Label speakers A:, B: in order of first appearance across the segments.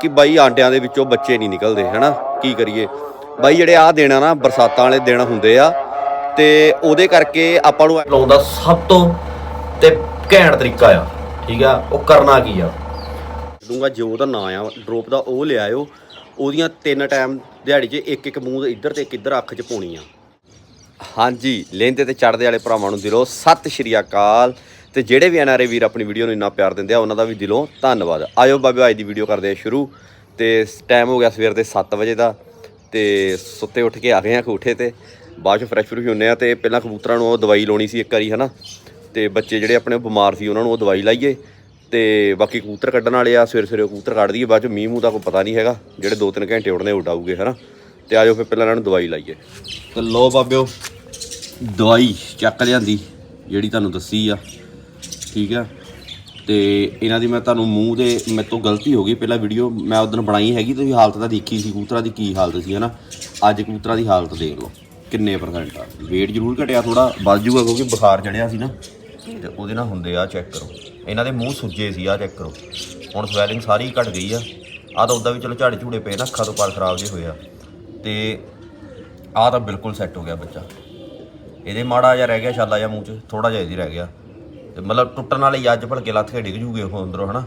A: ਕਿ ਬਾਈ ਆਂਡਿਆਂ ਦੇ ਵਿੱਚੋਂ ਬੱਚੇ ਨਹੀਂ ਨਿਕਲਦੇ, ਹਨਾ? ਕੀ ਕਰੀਏ? ਬਾਈ ਜਿਹੜੇ ਆ ਦਿਨ ਆ ਨਾ, ਬਰਸਾਤਾਂ ਵਾਲੇ ਦਿਨ ਹੁੰਦੇ ਆ, ਤੇ ਉਹਦੇ ਕਰਕੇ ਆਪਾਂ ਨੂੰ
B: ਲਾਉਣ ਦਾ ਸਭ ਤੋਂ ਤੇ ਘੈਂਟ ਤਰੀਕਾ ਆ, ਠੀਕ ਆ? ਉਹ ਕਰਨਾ ਕੀ ਆ?
A: ਦੂੰਗਾ ਜੋ ਉਹਦਾ ਨਾਂ ਆ ਡ੍ਰੌਪ ਦਾ ਉਹ ਲਿਆਇਓ, ਉਹਦੀਆਂ ਤਿੰਨ ਟਾਈਮ ਦਿਹਾੜੀ 'ਚ ਇੱਕ ਇੱਕ ਮੂੰਹ ਇੱਧਰ ਤੇ ਇੱਕ ਇੱਧਰ ਅੱਖ 'ਚ ਪਾਉਣੀ ਆ। ਹਾਂਜੀ, ਲਹਿੰਦੇ ਤੇ ਚੜਦੇ ਵਾਲੇ ਭਰਾਵਾਂ ਨੂੰ ਦਿਲੋਂ ਸਤਿ ਸ਼੍ਰੀ ਅਕਾਲ। ਤੇ ਜਿਹੜੇ ਵੀ ਐਨਆਰਏ ਵੀਰ ਆਪਣੀ ਵੀਡੀਓ ਨੂੰ ਇੰਨਾ ਪਿਆਰ ਦਿੰਦੇ ਆ, ਉਹਨਾਂ ਦਾ ਵੀ ਦਿਲੋਂ ਧੰਨਵਾਦ। ਆਇਓ ਬਾਬੇ ਅੱਜ ਦੀ ਵੀਡੀਓ ਕਰਦੇ ਆ ਸ਼ੁਰੂ। ਤੇ ਟਾਈਮ ਹੋ ਗਿਆ ਸਵੇਰ ਦੇ 7 ਵਜੇ ਦਾ, ਤੇ ਸੁੱਤੇ ਉੱਠ ਕੇ ਆ ਗਏ ਆ ਕੋਠੇ ਤੇ। ਬਾਅਦ ਚ ਫਰੈਸ਼ ਫਰੂਸ਼ ਹੁੰਨੇ ਆ ਤੇ ਪਹਿਲਾਂ ਕਬੂਤਰਾਂ ਨੂੰ ਉਹ ਦਵਾਈ ਲਾਉਣੀ ਸੀ ਇੱਕ ਵਾਰੀ, ਹਨਾ? ਤੇ ਬੱਚੇ ਜਿਹੜੇ ਆਪਣੇ ਬਿਮਾਰ ਸੀ, ਉਹਨਾਂ ਨੂੰ ਉਹ ਦਵਾਈ ਲਾਈਏ। ਤੇ ਬਾਕੀ ਕਬੂਤਰ ਕੱਢਣ ਵਾਲੇ ਆ, ਸਵੇਰੇ ਸਵੇਰੇ ਕਬੂਤਰ ਕੱਢ ਦਈਏ। ਬਾਅਦ ਚ ਮੀਂਹ ਮੂੰਹ ਦਾ ਕੋਈ ਪਤਾ ਨਹੀਂ ਹੈਗਾ, ਜਿਹੜੇ 2-3 ਘੰਟੇ ਉੜਨੇ ਉਡਾਊਗੇ ਹਨਾ? ਤੇ ਆਜੋ ਫਿਰ ਪਹਿਲਾਂ ਇਹਨਾਂ ਨੂੰ ਦਵਾਈ ਲਾਈਏ। ਤੇ ਲੋ ਬਾਬਿਓ, ਦਵਾਈ ਚੱਕ ਲਿਆਂਦੀ, ਜਿਹੜੀ ਤੁਹਾਨੂੰ ਦੱਸੀ ਆ। ਠੀਕ ਆ। ਤੇ ਇਹਨਾਂ ਦੀ ਮੈਂ ਤੁਹਾਨੂੰ ਮੂੰਹ ਦੇ ਮੇਰੇ ਤੋਂ ਗਲਤੀ ਹੋ ਗਈ। ਪਹਿਲਾਂ ਵੀਡੀਓ ਮੈਂ ਉਦੋਂ ਬਣਾਈ ਹੈਗੀ, ਤੁਸੀਂ ਹਾਲਤ ਤਾਂ ਦੇਖੀ ਸੀ, ਕਬੂਤਰਾਂ ਦੀ ਕੀ ਹਾਲਤ ਸੀ, ਹਨਾ? ਅੱਜ ਕਬੂਤਰਾਂ ਦੀ ਹਾਲਤ ਦੇਖ ਲਓ, ਕਿੰਨੇ ਪਰਸੈਂਟ ਆ। weight ਜ਼ਰੂਰ ਘਟਿਆ ਥੋੜਾ ਵੱਧ ਜੂਗਾ ਕਿਉਂਕਿ ਬੁਖਾਰ ਚੜਿਆ ਸੀ ਨਾ। ਤੇ ਉਹਦੇ ਨਾਲ ਹੁੰਦੇ ਆ ਚੈੱਕ ਕਰੋ। ਇਹਨਾਂ ਦੇ ਮੂੰਹ ਸੁੱਜੇ ਸੀ ਆ ਚੈੱਕ ਕਰੋ। ਹੁਣ ਸਵੈਲਿੰਗ ਸਾਰੀ ਘਟ ਗਈ ਆ। ਆ ਤਾਂ ਉਦਾਂ ਵੀ ਚਲੋ ਝਾੜੇ ਝੂੜੇ ਪਏ ਨਾ, ਅੱਖਾਂ ਤੋਂ ਪਰ ਖਰਾਬ ਜਿਹੇ ਹੋਏ ਆ। ਤੇ ਆ ਤਾਂ ਬਿਲਕੁਲ ਸੈੱਟ ਹੋ ਗਿਆ ਬੱਚਾ। ਇਹਦੇ ਮਾੜਾ ਜਿਹਾ ਰਹਿ ਗਿਆ, ਛਾਲਾ ਜਿਹਾ ਮੂੰਹ 'ਚ ਥੋੜਾ ਜਿਹਾ ਇਹਦੀ ਰਹਿ ਗਿਆ। ਤੇ ਮਤਲਬ ਟੁੱਟਣ ਵਾਲੇ ਹੀ ਅੱਜ ਭਲਕੇ ਲੱਥ ਕੇ ਡਿੱਗ ਜੂਗੇ ਉਹ ਅੰਦਰੋਂ, ਹਨਾ?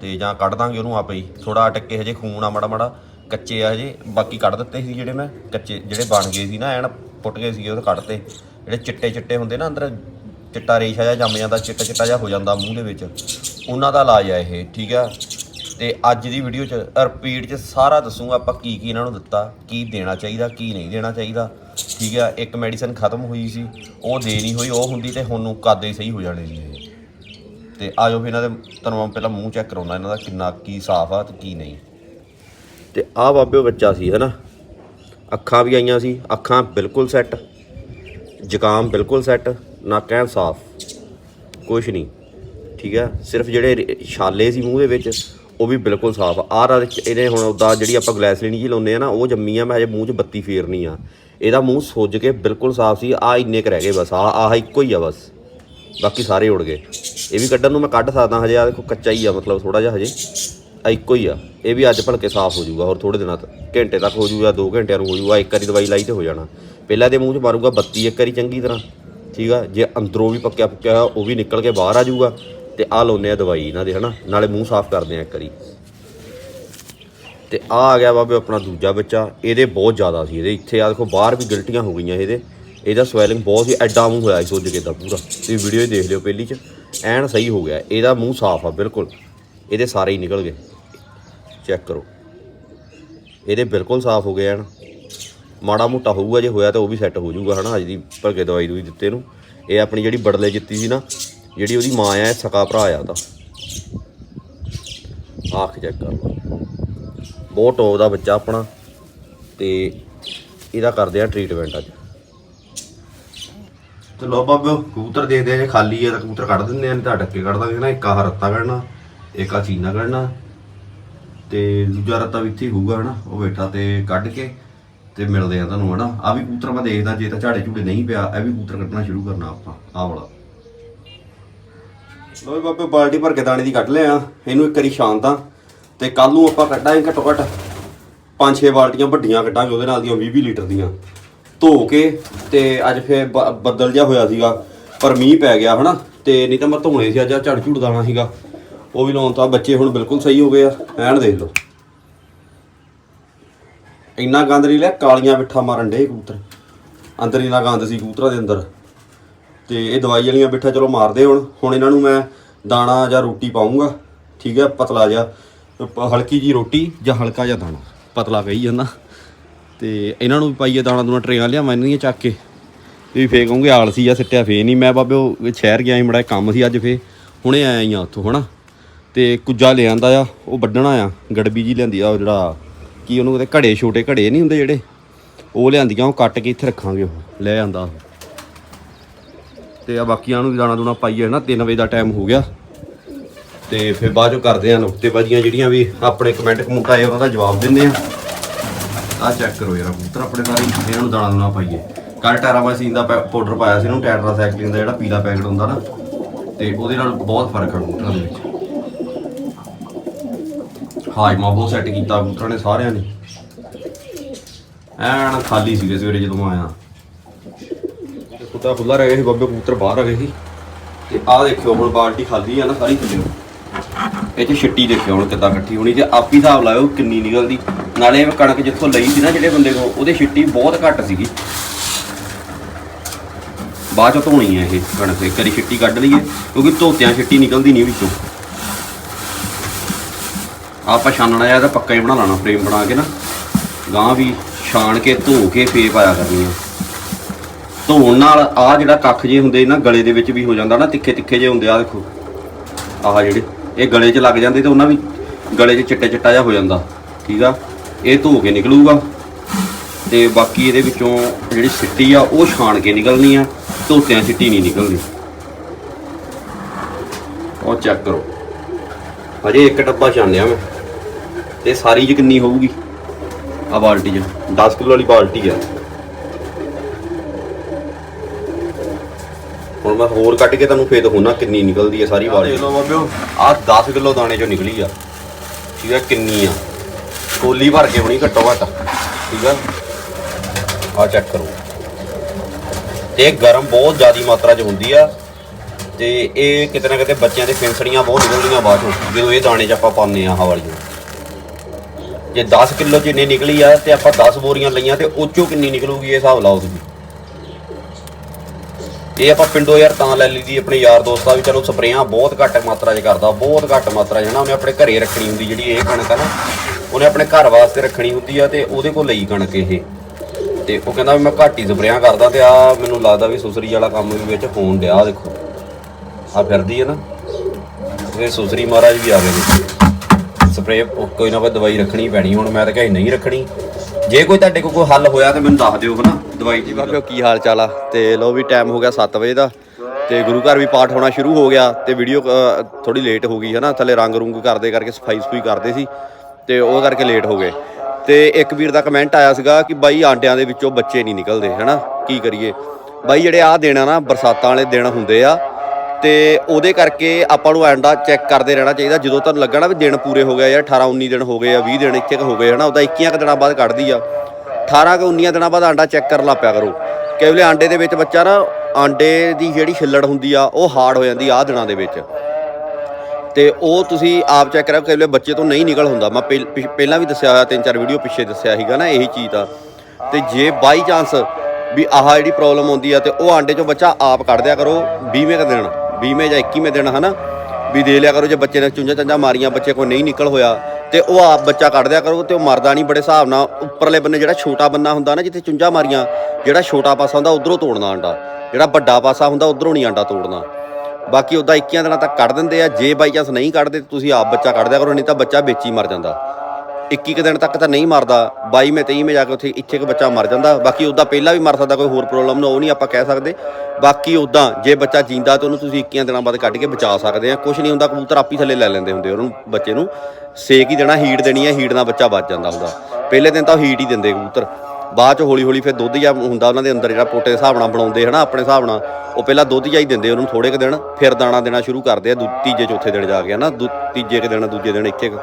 A: ਤੇ ਜਾਂ ਕੱਢ ਦਾਂਗੇ ਉਹਨੂੰ ਆਪੇ ਹੀ। ਥੋੜਾ ਅਟਕੇ ਹਜੇ ਖੂਨ ਆ, ਮਾੜਾ ਮਾੜਾ। ਕੱਚੇ ਆ ਹਜੇ। ਬਾਕੀ ਕੱਢ ਦਿੱਤੇ ਸੀ ਜਿਹੜੇ ਮੈਂ, ਕੱਚੇ ਜਿਹੜੇ ਬਣ ਗਏ ਸੀ ਨਾ, ਐਨ ਪੁੱਟ ਗਏ ਸੀ ਉਹ ਕੱਢਤੇ ਜਿਹੜੇ ਚਿੱਟੇ ਚਿੱਟੇ ਹੁੰਦੇ ਨਾ ਅੰਦਰ, ਚਿੱਟਾ ਰੇਸ਼ਾ ਜਿਹਾ ਜੰਮ ਜਾਂਦਾ, ਚਿੱਟਾ ਚਿੱਟਾ ਜਿਹਾ ਹੋ ਜਾਂਦਾ ਮੂੰਹ ਦੇ ਵਿੱਚ। ਉਹਨਾਂ ਦਾ ਇਲਾਜ ਆ ਇਹ, ਠੀਕ ਆ? ਤੇ ਅੱਜ ਦੀ ਵੀਡੀਓ 'ਚ ਰਿਪੀਟ 'ਚ ਸਾਰਾ ਦੱਸੂਗਾ ਆਪਾਂ ਕੀ ਕੀ ਇਹਨਾਂ ਨੂੰ ਦਿੱਤਾ, ਕੀ ਦੇਣਾ ਚਾਹੀਦਾ, ਕੀ ਨਹੀਂ ਦੇਣਾ ਚਾਹੀਦਾ। ਠੀਕ ਆ ਇੱਕ ਮੈਡੀਸਨ ਖਤਮ ਹੋਈ ਸੀ, ਉਹ ਦੇ ਨਹੀਂ ਹੋਈ, ਉਹ ਹੁੰਦੀ ਤੇ ਹੁਣ ਨੂੰ ਕਾਦੇ ਸਹੀ ਹੋ ਜਾਣੇ ਸੀ ਇਹ। ਤੇ ਆਜੋ ਫਿਰ ਇਹਨਾਂ ਦੇ, ਤੁਹਾਨੂੰ ਮੈਂ ਪਹਿਲਾਂ ਮੂੰਹ ਚੈੱਕ ਕਰਾਉਣਾ ਇਹਨਾਂ ਦਾ ਕਿੰਨਾ ਕੀ ਸਾਫ਼ ਆ ਤੇ ਕੀ ਨਹੀਂ। ਤੇ ਆਹ ਬਾਬੇ ਬੱਚਾ ਸੀ, ਹੈਨਾ? ਅੱਖਾਂ ਵੀ ਆਈਆਂ ਸੀ, ਅੱਖਾਂ ਬਿਲਕੁਲ ਸੈੱਟ ਜ਼ੁਕਾਮ ਬਿਲਕੁਲ ਸੈੱਟ ਨੱਕ ਐਨ ਸਾਫ਼, ਕੁਛ ਨਹੀਂ। ਠੀਕ ਹੈ ਸਿਰਫ ਜਿਹੜੇ ਛਾਲੇ ਸੀ ਮੂੰਹ ਦੇ ਵਿੱਚ ਉਹ ਵੀ ਬਿਲਕੁਲ ਸਾਫ਼ ਆਹ ਰਾ ਇਹਨੇ ਹੁਣ ਉਦਾਂ ਜਿਹੜੀ ਆਪਾਂ ਗਲੈਸਲੀਨ ਜੀ ਲਾਉਂਦੇ ਆ ਨਾ, ਉਹ ਜੰਮੀ ਆ, ਮੈਂ ਹਜੇ ਮੂੰਹ 'ਚ ਬੱਤੀ ਫੇਰਨੀ ਆ। ਇਹਦਾ ਮੂੰਹ ਸੁੱਜ ਕੇ ਬਿਲਕੁਲ ਸਾਫ਼ ਸੀ ਆ ਇੰਨੇ ਕੁ ਰਹਿ ਗਏ ਬਸ ਆ ਆਹ ਇੱਕੋ ਹੀ ਆ ਬਸ। ਬਾਕੀ ਸਾਰੇ ਉੜ ਗਏ। ਇਹ ਵੀ ਕੱਢਣ ਨੂੰ ਮੈਂ ਕੱਢ ਸਕਦਾ ਹਜੇ ਆ ਦੇਖੋ ਕੱਚਾ ਹੀ ਆ, ਮਤਲਬ ਥੋੜਾ ਜਿਹਾ ਹਜੇ। ਆ ਇੱਕੋ ਹੀ ਆ। ਇਹ ਵੀ ਅੱਜ ਭਲਕੇ ਸਾਫ਼ ਹੋ ਜਾਊਗਾ, ਹੋਰ ਥੋੜੇ ਦਿਨਾਂ ਤੱਕ, ਘੰਟੇ ਤੱਕ ਹੋ ਜਾਊਗਾ 2 ਘੰਟਿਆਂ ਨੂੰ ਹੋ ਜਾਊਗਾ, ਇੱਕ ਵਾਰੀ ਦਵਾਈ ਲਾਈ ਤੇ ਹੋ ਜਾਣਾ। ਪਹਿਲਾਂ ਦੇ ਮੂੰਹ 'ਚ ਮਾਰੂਗਾ ਬੱਤੀ ਇੱਕ ਵਾਰੀ ਚੰਗੀ ਤਰ੍ਹਾਂ, ਠੀਕ ਆ? ਜੇ ਅੰਦਰੋਂ ਵੀ ਪੱਕਿਆ ਪੁੱਕਿਆ ਉਹ ਵੀ ਨਿਕਲ ਕੇ ਬਾਹਰ ਆ ਜਾਊਗਾ। ਤੇ ਆ ਲਾਉਂਦੇ ਆ ਦਵਾਈ ਇਹਨਾਂ ਦੇ, ਹਨਾ? ਨਾਲੇ ਮੂੰਹ ਸਾਫ਼ ਕਰਦੇ ਆ ਇੱਕ ਵਾਰੀ। ਤੇ ਆ ਆ ਗਿਆ ਬਾਬੇ ਆਪਣਾ ਦੂਜਾ ਬੱਚਾ। ਇਹਦੇ ਬਹੁਤ ਜ਼ਿਆਦਾ ਸੀ ਇਹਦੇ। ਇੱਥੇ ਆ ਦੇਖੋ, ਬਾਹਰ ਵੀ ਗਿਲਟੀਆਂ ਹੋ ਗਈਆਂ ਇਹਦੇ। ਇਹਦਾ ਸਵੈਲਿੰਗ ਬਹੁਤ ਸੀ। ਐਡਾ ਮੂੰਹ ਹੋਇਆ ਸੀ ਸੁੱਜ ਕੇ ਦਾ ਪੂਰਾ। ਤੁਸੀਂ ਵੀਡੀਓ ਹੀ ਦੇਖ ਲਿਓ ਪਹਿਲੀ ਚ। ਐਨ ਸਹੀ ਹੋ ਗਿਆ। ਇਹਦਾ ਮੂੰਹ ਸਾਫ਼ ਆ, ਬਿਲਕੁਲ। ਇਹਦੇ ਸਾਰੇ ਹੀ ਨਿਕਲ ਗਏ। ਚੈੱਕ ਕਰੋ। ਇਹਦੇ ਬਿਲਕੁਲ ਸਾਫ਼ ਹੋ ਗਏ ਐਨ। ਮਾੜਾ ਮੋਟਾ ਹੋਊਗਾ, ਜੇ ਹੋਇਆ ਤਾਂ ਉਹ ਵੀ ਸੈੱਟ ਹੋ ਜਾਊਗਾ, ਹਨਾ? ਅੱਜ ਦੀ ਭਲਕੇ ਦਵਾਈ ਦੂਈ ਦਿੱਤੇ ਨੂੰ। ਇਹ ਆਪਣੀ ਜਿਹੜੀ ਬੜਲੇ ਜਿੱਤੀ ਸੀ ਨਾ ਜਿਹੜੀ ਉਹਦੀ ਮਾਂ ਆ ਸਕਾ ਭਰਾ ਆ ਉਹਦਾ। ਆਖ ਚੈੱਕ ਕਰ ਲਓ। ਬਹੁਤ ਟੋਪ ਦਾ ਬੱਚਾ ਆਪਣਾ ਤੇ ਇਹਦਾ ਕਰਦੇ ਆ ਟ੍ਰੀਟਮੈਂਟ ਅੱਜ। ਤੇ ਲੋ ਬਾਬਿਓ ਕਬੂਤਰ ਦੇ ਦੇ ਜੇ ਖਾਲੀ ਹੈ ਤਾਂ ਕਬੂਤਰ ਕੱਢ ਦਿੰਦੇ ਆ, ਨਹੀਂ ਤਾਂ ਡੱਕੇ ਕੱਢ ਦਾਂਗੇ ਨਾ, ਇੱਕ ਆਹ ਰੱਤਾ ਕੱਢਣਾ, ਇੱਕ ਆ ਚੀਨਾ ਕੱਢਣਾ ਤੇ ਦੂਜਾ ਰੱਤਾ ਵੀ ਇੱਥੇ ਹੀ ਹੋਊਗਾ, ਹਨਾ? ਉਹ ਬੈਠਾ ਤੇ ਕੱਢ ਕੇ ਤੇ ਮਿਲਦੇ ਆ ਤੁਹਾਨੂੰ, ਹਨਾ? ਆ ਵੀ ਕਬੂਤਰ ਮੈਂ ਦੇਖਦਾ, ਜੇ ਤਾਂ ਝਾੜੇ ਝੂੜੇ ਨਹੀਂ ਪਿਆ, ਇਹ ਵੀ ਕਬੂਤਰ ਕੱਢਣਾ ਸ਼ੁਰੂ ਕਰਨਾ ਆਪਾਂ, ਆਹ ਵਾਲਾ। ਲੋ ਬਾਬੇ, ਬਾਲਟੀ ਭਰ ਕੇ ਦਾਣੇ ਦੀ ਕੱਢ ਲਿਆ। ਇਹਨੂੰ ਇੱਕ ਵਾਰੀ ਸ਼ਾਂਤਾਂ ਤੇ। ਕੱਲ ਨੂੰ ਆਪਾਂ ਕੱਢਾਂਗੇ ਘੱਟੋ ਘੱਟ ਪੰਜ ਛੇ ਬਾਲਟੀਆਂ ਵੱਡੀਆਂ ਕੱਢਾਂਗੇ, ਉਹਦੇ ਨਾਲ ਦੀਆਂ 20 20 ਲੀਟਰ ਦੀਆਂ। ਧੋ ਕੇ ਤੇ ਅੱਜ ਫੇਰ ਬ- ਬੱਦਲ ਜਿਹਾ ਹੋਇਆ ਸੀਗਾ, ਪਰ ਮੀਂਹ ਪੈ ਗਿਆ ਹਨਾ। ਤੇ ਨਹੀਂ ਤਾਂ ਮੈਂ ਧੋਣੇ ਸੀ, ਅੱਜ ਆਹ ਝੜ ਝੂੜ ਦਾਣਾ ਸੀਗਾ। ਉਹ ਵੀ ਲਾਉਣ ਤਾਂ ਬੱਚੇ ਹੁਣ ਬਿਲਕੁਲ ਸਹੀ ਹੋ ਗਏ ਆ, ਐਨ ਦੇਖ ਲਓ। ਇੰਨਾ ਗੰਦ ਨਹੀਂ ਲਿਆ, ਕਾਲੀਆਂ ਬਿੱਠਾ ਮਾਰਨ ਡੇ ਕਬੂਤਰ। ਅੰਦਰ ਇੰਨਾ ਗੰਦ ਸੀ ਕਬੂਤਰਾਂ ਦੇ ਅੰਦਰ। ਤੇ ਇਹ ਦਵਾਈ ਵਾਲੀਆਂ ਬਿੱਠਾ ਚਲੋ ਮਾਰਦੇ ਹੁਣ। ਹੁਣ ਇਹਨਾਂ ਨੂੰ ਮੈਂ ਦਾਣਾ ਜਾਂ ਰੋਟੀ ਪਾਉਂਗਾ ਠੀਕ ਹੈ, ਪਤਲਾ ਜਿਹਾ। ਹਲਕੀ ਜੀ ਰੋਟੀ ਜਾਂ ਹਲਕਾ ਜਿਹਾ ਦਾਣਾ। ਪਤਲਾ ਕਹੀ ਜਾਂਦਾ। ਤੇ ਇਹਨਾਂ ਨੂੰ ਵੀ ਪਾਈਏ ਦਾਣਾ ਦੂਣਾ, ਟਰੇਆਂ ਲਿਆ ਮੈਂ ਨਹੀਂ ਚੱਕ ਕੇ। ਵੀ ਫੇਰ ਕਹੂੰਗੇ, ਆਲਸੀ ਆ, ਸਿੱਟਿਆ ਫੇ ਨਹੀਂ। ਮੈਂ ਬਾਬੇ, ਉਹ ਸ਼ਹਿਰ ਗਿਆ ਸੀ, ਮੜਾ ਕੰਮ ਸੀ ਅੱਜ ਫੇ ਹੁਣੇ ਆਇਆ ਹੀ ਆ ਉੱਥੋਂ, ਹਨਾ। ਤੇ ਕੁੱਜਾ ਲੈ ਆਂਦਾ ਆ, ਉਹ ਵੱਢਣਾ ਆ। ਗੜਬੀ ਜੀ ਲਿਆਂਦੀ ਆ, ਉਹ ਜਿਹੜਾ ਕੀ ਉਹਨੂੰ ਕਹਿੰਦੇ, ਘੜੇ ਛੋਟੇ ਘੜੇ ਨਹੀਂ ਹੁੰਦੇ ਜਿਹੜੇ? ਉਹ ਲਿਆਂਦੀਆਂ, ਉਹ ਕੱਟ ਕੇ ਇੱਥੇ ਰੱਖਾਂਗੇ ਉਹ। ਲੈ ਆਂਦਾ ਤੇ ਆ ਬਾਕੀਆਂ ਨੂੰ ਵੀ ਦਾਣਾ ਦੂਣਾ ਪਾਈਏ ਨਾ 3 ਵਜੇ ਦਾ ਟਾਈਮ ਹੋ ਗਿਆ। ਤੇ ਫਿਰ ਬਾਅਦ ਚੋਂ ਕਰਦੇ ਆ ਨੁਕਤੇਬਾਜ਼ੀਆਂ ਜਿਹੜੀਆਂ ਵੀ ਆਪਣੇ ਕਮੈਂਟ ਕਮੂਟ ਆਏ, ਉਹਨਾਂ ਦਾ ਜਵਾਬ ਦਿੰਦੇ ਆ। ਆ ਚੈੱਕ ਕਰੋ ਯਾਰ, ਕਬੂਤਰ ਆਪਣੇ ਸਾਰੇ ਇਹਨਾਂ ਨੂੰ ਦਾਣਾ ਦੂਣਾ ਪਾਈਏ। ਕੱਲ ਟੈਰਾਮਾਸੀਨ ਦਾ ਪਾਊਡਰ ਪਾਇਆ ਸੀ ਇਹਨੂੰ ਟੈਟਰਾਸਾਈਕਲਿਨ ਦਾ ਜਿਹੜਾ ਪੀਲਾ ਪੈਕਟ ਹੁੰਦਾ ਨਾ, ਤੇ ਉਹਦੇ ਨਾਲ ਬਹੁਤ ਫ਼ਰਕ ਆ ਕਬੂਤਰਾਂ ਦੇ ਵਿੱਚ। ਹਾਜਮਾ ਬਹੁਤ ਸੈੱਟ ਕੀਤਾ ਕਬੂਤਰਾਂ ਨੇ ਸਾਰਿਆਂ ਨੇ। ਐਨ ਖਾਲੀ ਸੀਗੇ ਸਵੇਰੇ ਜਦੋਂ ਆਇਆ। ਤੇ ਖੁੱਲਾ ਰਹਿ ਗਿਆ ਸੀ, ਬਾਬੇ ਕਬੂਤਰ ਬਾਹਰ ਆ ਗਏ ਸੀ। ਤੇ ਆਹ ਦੇਖਿਓ ਹੁਣ ਬਾਲਟੀ ਖਾਲੀ ਆ ਨਾ ਸਾਰੀ ਥੱਲੇ। ਇਹ ਚ ਛਿੱਟੀ ਦੇਖਿਓ ਹੁਣ ਕਿੱਦਾਂ ਇਕੱਠੀ ਹੋਣੀ ਤੇ ਆਪ ਹੀ ਹਿਸਾਬ ਲਾਇਓ ਕਿੰਨੀ ਨਿਕਲਦੀ। ਨਾਲੇ ਇਹ ਕਣਕ ਜਿੱਥੋਂ ਲਈ ਸੀ ਨਾ ਜਿਹੜੇ ਬੰਦੇ ਕੋਲ, ਉਹਦੇ ਛਿੱਟੀ ਬਹੁਤ ਘੱਟ ਸੀਗੀ। ਬਾਅਦ ਚ ਧੋਣੀ ਹੈ ਇਹ ਕਣਕ, ਇੱਕ ਵਾਰੀ ਛਿੱਟੀ ਕੱਢ ਲਈਏ, ਕਿਉਂਕਿ ਧੋਤਿਆਂ ਛਿੱਟੀ ਨਿਕਲਦੀ ਨਹੀਂ ਵਿੱਚੋਂ। ਆਪਾਂ ਛਾਨਣਾ ਜਾਂ ਤਾਂ ਪੱਕਾ ਹੀ ਬਣਾ ਲੈਣਾ ਫਰੇਮ ਬਣਾ ਕੇ ਨਾ। ਗਾਂ ਵੀ ਛਾਣ ਕੇ ਧੋ ਕੇ ਫੇਰ ਪਾਇਆ ਕਰਨੀ ਆ। ਧੋਣ ਨਾਲ ਆ ਜਿਹੜਾ ਕੱਖ ਜੇ ਹੁੰਦੇ ਨਾ, ਗਲੇ ਦੇ ਵਿੱਚ ਵੀ ਹੋ ਜਾਂਦਾ ਨਾ, ਤਿੱਖੇ ਤਿੱਖੇ ਜੇ ਹੁੰਦੇ ਆ ਦੇਖੋ। ਆਹ ਜਿਹੜੇ, ਇਹ ਗਲੇ 'ਚ ਲੱਗ ਜਾਂਦੇ ਤੇ ਉਹਨਾਂ ਵੀ ਗਲੇ 'ਚ ਚਿੱਟਾ ਚਿੱਟਾ ਜਿਹਾ ਹੋ ਜਾਂਦਾ, ਠੀਕ ਆ? ਇਹ ਧੋ ਕੇ ਨਿਕਲੂਗਾ ਤੇ ਬਾਕੀ ਇਹਦੇ ਵਿੱਚੋਂ ਜਿਹੜੀ ਸਿੱਟੀ ਆ, ਉਹ ਛਾਣ ਕੇ ਨਿਕਲਣੀ ਆ, ਧੋਤਿਆਂ ਸਿੱਟੀ ਨਹੀਂ ਨਿਕਲਦੀ। ਉਹ ਚੈੱਕ ਕਰੋ। ਹਜੇ ਇੱਕ ਡੱਬਾ ਛਾਣਿਆ ਮੈਂ। ਤੇ ਸਾਰੀ ਚ ਕਿੰਨੀ ਹੋਊਗੀ? ਆ ਬਾਲਟੀ ਚ। 10 ਕਿਲੋ ਵਾਲੀ ਬਾਲਟੀ ਆ। ਹੁਣ ਮੈਂ ਹੋਰ ਕੱਢ ਕੇ ਤੁਹਾਨੂੰ ਫੇਰ ਦਿਖਾਉਣਾ ਕਿੰਨੀ ਨਿਕਲਦੀ ਹੈ ਸਾਰੀ ਬਾਲਟੀ ਦੇਖ ਲਓ ਬਾਬਿਓ ਆ 10 ਕਿਲੋ ਦਾਣੇ ਚੋਂ ਨਿਕਲੀ ਆ। ਠੀਕ ਆ ਕਿੰਨੀ ਆ। ਕੋਲੀ ਭਰ ਕੇ ਹੋਣੀ ਘੱਟੋ ਘੱਟ। ਠੀਕ ਆ। ਆ ਚੈੱਕ ਕਰੋ। ਤੇ ਇਹ ਗਰਮ ਬਹੁਤ ਜ਼ਿਆਦੀ ਮਾਤਰਾ 'ਚ ਹੁੰਦੀ ਆ। ਤੇ ਇਹ ਕਿਤੇ ਨਾ ਕਿਤੇ ਬੱਚਿਆਂ ਦੇ ਫਿੰਸੜੀਆਂ ਬਹੁਤ ਨਿਕਲਦੀਆਂ ਬਾਅਦ ਚੋਂ ਜਦੋਂ ਇਹ ਦਾਣੇ 'ਚ ਆਪਾਂ ਪਾਉਂਦੇ ਆ ਆਹ ਵਾਲੀਆਂ ਜੇ 10 ਕਿਲੋ ਇੰਨੀ ਨਿਕਲੀ ਆ ਤੇ ਆਪਾਂ 10 ਬੋਰੀਆਂ ਲਈਆਂ ਤੇ ਉਹ 'ਚੋਂ ਕਿੰਨੀ ਨਿਕਲੂਗੀ ਇਹ ਹਿਸਾਬ ਲਾਓ ਤੁਸੀਂ। ਇਹ ਆਪਾਂ ਪਿੰਡੋਂ ਯਾਰ ਤਾਂ ਲੈ ਲਈ ਦੀ ਆਪਣੇ ਯਾਰ ਦੋਸਤਾਂ ਵੀ ਚਲੋ ਸਪਰੇਆਂ ਬਹੁਤ ਘੱਟ ਮਾਤਰਾ 'ਚ ਕਰਦਾ, ਬਹੁਤ ਘੱਟ ਮਾਤਰਾ 'ਚ ਨਾ ਉਹਨੇ ਆਪਣੇ ਘਰੇ ਰੱਖਣੀ ਹੁੰਦੀ ਜਿਹੜੀ ਇਹ ਕਣਕ ਆ ਨਾ, ਉਹਨੇ ਆਪਣੇ ਘਰ ਵਾਸਤੇ ਰੱਖਣੀ ਹੁੰਦੀ ਆ ਤੇ ਉਹਦੇ ਕੋਲ ਲਈ ਕਣਕ ਇਹ। ਤੇ ਉਹ ਕਹਿੰਦਾ ਵੀ ਮੈਂ ਘੱਟ ਹੀ ਸਪਰੇਆਂ ਕਰਦਾ ਤੇ ਆ ਮੈਨੂੰ ਲੱਗਦਾ ਵੀ ਸੁਸਰੀ ਵਾਲਾ ਕੰਮ ਵੀ ਵਿੱਚ ਹੋਣ ਡਿਆ, ਦੇਖੋ। ਆ ਫਿਰਦੀ ਹੈ ਨਾ। ਇਹ ਸੁਸਰੀ ਮਹਾਰਾਜ ਵੀ ਆ ਗਏ। ਸਪਰੇ ਕੋਈ ਨਾ ਕੋਈ ਦਵਾਈ ਰੱਖਣੀ ਪੈਣੀ, ਹੁਣ ਮੈਂ ਤਾਂ ਕਹੇ ਨਹੀਂ ਰੱਖਣੀ। ਜੇ ਕੋਈ ਤੁਹਾਡੇ ਕੋਲ ਕੋਈ ਹੱਲ ਹੋਇਆ ਤਾਂ ਮੈਨੂੰ ਦੱਸ ਦਿਓ ਹਨਾ, ਦਵਾਈ ਦੀ। ਬਾਬਿਓ ਕੀ ਹਾਲ ਚਾਲ ਆ? ਤੇ ਲੋ ਵੀ ਟਾਈਮ ਹੋ ਗਿਆ 7 ਵਜੇ ਦਾ, ਤੇ ਗੁਰੂ ਘਰ ਵੀ ਪਾਠ ਹੋਣਾ ਸ਼ੁਰੂ ਹੋ ਗਿਆ, ਤੇ ਵੀਡੀਓ ਥੋੜੀ ਲੇਟ ਹੋ ਗਈ ਹਨਾ, ਥੱਲੇ ਰੰਗ ਰੁੰਗ ਕਰਦੇ ਕਰਕੇ ਸਫ਼ਾਈ ਸਫੂਈ ਕਰਦੇ ਸੀ, ਤੇ ਉਹ ਕਰਕੇ ਲੇਟ ਹੋ ਗਏ। ਤੇ ਇੱਕ ਵੀਰ ਦਾ ਕਮੈਂਟ ਆਇਆ ਸੀਗਾ ਕਿ ਬਾਈ ਆਂਡਿਆਂ ਦੇ ਵਿੱਚੋਂ ਬੱਚੇ ਨਹੀਂ ਨਿਕਲਦੇ, ਹਨਾ, ਕੀ ਕਰੀਏ? ਬਾਈ ਜਿਹੜੇ ਆ ਦਿਨ ਆ ਨਾ, ਬਰਸਾਤਾਂ ਵਾਲੇ ਦਿਨ ਹੁੰਦੇ ਆ ਤੇ ਉਹਦੇ ਕਰਕੇ ਆਪਾਂ ਨੂੰ ਆਂਡਾ ਚੈੱਕ ਕਰਦੇ ਰਹਿਣਾ ਚਾਹੀਦਾ। ਜਦੋਂ ਤੁਹਾਨੂੰ ਲੱਗਾ ਨਾ ਵੀ ਦਿਨ ਪੂਰੇ ਹੋ ਗਏ ਯਾਰ 18 19 ਦਿਨ ਹੋ ਗਏ ਆ 20 ਦਿਨ ਇੱਥੇ ਕੁ ਹੋ ਗਏ ਹਨਾ ਉਹਦਾ 21 ਕੁ ਦਿਨਾਂ ਬਾਅਦ ਕੱਢਦੀ ਆ। 18 ਕੁ 19 ਦਿਨਾਂ ਬਾਅਦ ਆਂਡਾ ਚੈੱਕ ਕਰਨ ਲੱਗ ਪਿਆ ਕਰੋ। ਕਈ ਵੇਲੇ ਆਂਡੇ ਦੇ ਵਿੱਚ ਬੱਚਾ ਨਾ, ਆਂਡੇ ਦੀ ਜਿਹੜੀ ਛਿੱਲੜ ਹੁੰਦੀ ਆ, ਉਹ ਹਾਰਡ ਹੋ ਜਾਂਦੀ ਆ ਆਹ ਦਿਨਾਂ ਦੇ ਵਿੱਚ। ਤੇ ਉਹ ਤੁਸੀਂ ਆਪ ਚੈੱਕ ਕਰਿਓ ਕਈ ਵੇਲੇ ਬੱਚੇ ਤੋਂ ਨਹੀਂ ਨਿਕਲ ਹੁੰਦਾ। ਮੈਂ ਪਹਿ- ਪਿਛ- ਪਹਿਲਾਂ ਵੀ ਦੱਸਿਆ ਹੋਇਆ, ਤਿੰਨ ਚਾਰ ਵੀਡੀਓ ਪਿੱਛੇ ਦੱਸਿਆ ਸੀਗਾ ਨਾ, ਇਹੀ ਚੀਜ਼ ਦਾ। ਤੇ ਜੇ ਬਾਈ ਚਾਂਸ ਵੀ ਆਹ ਜਿਹੜੀ ਪ੍ਰੋਬਲਮ ਆਉਂਦੀ ਆ, ਤੇ ਉਹ ਆਂਡੇ ਚੋਂ ਬੱਚਾ ਆਪ ਕੱਢ ਦਿਆ ਕਰੋ 20ਵੇਂ ਕੁ ਦਿਨ। 20ਵੇਂ ਜਾਂ 21ਵੇਂ ਦਿਨ, ਹਨਾ? ਵੀ ਦੇ ਲਿਆ ਕਰੋ, ਜੇ ਬੱਚੇ ਨੇ ਚੁੰਝਾ ਚੰਝਾ ਮਾਰੀਆਂ, ਬੱਚੇ ਕੋਲ ਨਹੀਂ ਨਿਕਲ ਹੋਇਆ, ਤੇ ਉਹ ਆਪ ਬੱਚਾ ਕੱਢ ਦਿਆ ਕਰੋ, ਤੇ ਉਹ ਮਰਦਾ ਨਹੀਂ ਬੜੇ ਹਿਸਾਬ ਨਾਲ। ਉੱਪਰਲੇ ਬੰਨੇ ਜਿਹੜਾ ਛੋਟਾ ਬੰਨਾ ਹੁੰਦਾ ਨਾ, ਜਿੱਥੇ ਚੁੰਝਾ ਮਾਰੀਆਂ, ਜਿਹੜਾ ਛੋਟਾ ਪਾਸਾ ਹੁੰਦਾ, ਉਧਰੋਂ ਤੋੜਨਾ ਆਂਡਾ ਜਿਹੜਾ ਵੱਡਾ ਪਾਸਾ ਹੁੰਦਾ, ਉਧਰੋਂ ਨਹੀਂ ਆਂਡਾ ਤੋੜਨਾ। ਬਾਕੀ ਉਦਾਂ 21 ਦਿਨਾਂ ਤੱਕ ਕੱਢ ਦਿੰਦੇ ਆ, ਜੇ ਬਾਈ ਚਾਂਸ ਨਹੀਂ ਕੱਢਦੇ, ਤੁਸੀਂ ਆਪ ਬੱਚਾ ਕੱਢ ਦਿਆ ਕਰੋ, ਨਹੀਂ ਤਾਂ ਬੱਚਾ ਵਿੱਚ ਹੀ ਮਰ ਜਾਂਦਾ। 21 ਕੁ ਦਿਨ ਤੱਕ ਤਾਂ ਨਹੀਂ ਮਰਦਾ 22 ਮੈਂ 23 ਮੈਂ ਜਾ ਕੇ ਉੱਥੇ ਇੱਥੇ ਇੱਕ ਬੱਚਾ ਮਰ ਜਾਂਦਾ। ਬਾਕੀ ਉਦਾਂ ਪਹਿਲਾਂ ਵੀ ਮਰ ਸਕਦਾ, ਕੋਈ ਹੋਰ ਪ੍ਰੋਬਲਮ ਨਾ, ਉਹ ਨਹੀਂ ਆਪਾਂ ਕਹਿ ਸਕਦੇ। ਬਾਕੀ ਉਦਾਂ ਜੇ ਬੱਚਾ ਜਿੰਦਾ ਤਾਂ ਉਹਨੂੰ ਤੁਸੀਂ 21 ਦਿਨਾਂ ਬਾਅਦ ਕੱਢ ਕੇ ਬਚਾ ਸਕਦੇ ਆ। ਕੁਝ ਨਹੀਂ ਹੁੰਦਾ, ਕਬੂਤਰ ਆਪੀ ਥੱਲੇ ਲੈ ਲੈਂਦੇ ਹੁੰਦੇ ਉਹਨੂੰ, ਬੱਚੇ ਨੂੰ। ਸੇਕ ਹੀ ਦੇਣਾ, ਹੀਟ ਦੇਣੀ ਹੈ ਹੀਟ ਨਾਲ ਬੱਚਾ ਬਚ ਜਾਂਦਾ ਹੁੰਦਾ ਪਹਿਲੇ ਦਿਨ ਤਾਂ ਉਹ ਹੀਟ ਹੀ ਦਿੰਦੇ ਕਬੂਤਰ। ਬਾਅਦ ਚ ਹੌਲੀ ਹੌਲੀ ਫਿਰ ਦੁੱਧ ਜਾਂ ਹੁੰਦਾ ਉਹਨਾਂ ਦੇ ਅੰਦਰ ਜਿਹੜਾ ਪੋਟੇ ਦੇ ਹਿਸਾਬ ਨਾਲ ਬਣਾਉਂਦੇ ਹਨਾ, ਆਪਣੇ ਹਿਸਾਬ ਨਾਲ, ਉਹ ਪਹਿਲਾਂ ਦੁੱਧ ਜਾਂ ਹੀ ਦਿੰਦੇ ਉਹਨੂੰ ਥੋੜੇ ਕੁ ਦਿਨ, ਫਿਰ ਦਾਣਾ ਦੇਣਾ ਸ਼ੁਰੂ ਕਰਦੇ ਆ, ਦੂ- ਤੀਜੇ ਚੌਥੇ ਦਿਨ ਜਾ ਕੇ ਹਨਾ, ਦੂ- ਤੀਜੇ ਕੁ ਦਿਨ, ਦੂਜੇ ਦਿਨ ਇੱਕ ਕੁ।